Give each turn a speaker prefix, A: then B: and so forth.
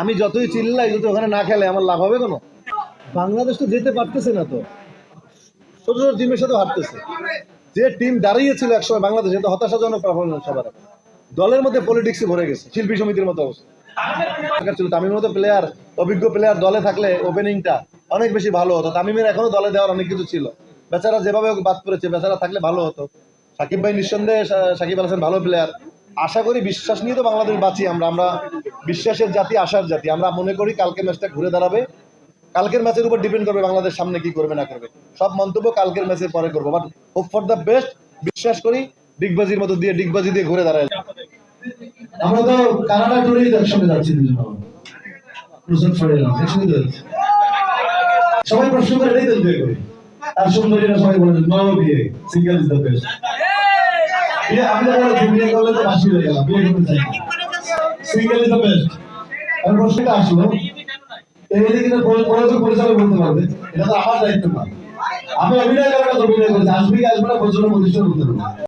A: আমি যতই চিল্লাই, যদি ওখানে না খেলে আমার লাভ হবে কোনো? বাংলাদেশ তো যেতে পারতেছে না তো। ছোট ছোট টিমের সাথে হারতেছে। যে টিম দাঁড়িয়েছিল একসময় বাংলাদেশে তো হতাশাজনক পারফরমেন্স সবার। দলের মধ্যে পলিটিক্সে ভরে গেছে, শিল্পী সমিতির মতো অবস্থা। ছিল তামিমের মতো প্লেয়ার অভিজ্ঞ প্লেয়ার দলে থাকলে ওপেনিংটা অনেক বেশি ভালো হতো। তামিমের এখনও দলে দেওয়ার অনেক কিছু ছিল। বেচারা যেভাবে বাদ পড়েছে, বেচারা থাকলে ভালো হতো। সাকিব ভাই নিঃসন্দেহে সাকিব আল হাসান ভালো প্লেয়ার আশা করি বিশ্বাস নিয়ে তো বাংলাদেশ বাঁচি আমরা। আমরা বিশ্বাসের জাতি, আশার জাতি। আমরা মনে করি কালকে ম্যাচটা ঘুরে দাঁড়াবে। কালকের ম্যাচের উপর ডিপেন্ড করবে বাংলাদেশ সামনে কি করবে, না করবে। সব মন্তব্য কালকের ম্যাচের পরে করব। But hope for the best বিশ্বাস করি ডিগবাজির মতো দিয়ে, ডিগবাজি দিয়ে ঘুরে দাঁড়ায়।
B: আমরা তো কানাডা টুরেই একসঙ্গে যাচ্ছি। সবাই প্রশ্ন করে এটাই তো বিয়ে করি। আর সুন্দরীরা সবাই বলে নো বিয়ে সিঙ্গেল ইজ দ্য বেস্ট আমি করলে তো করতে বলতে পারবে, এটা তো আমার দায়িত্ব আমি অভিনয় করার কথা অভিনয় করছি আসবে আসবে না প্রযোজক প্রতিষ্ঠান বলতে পারবে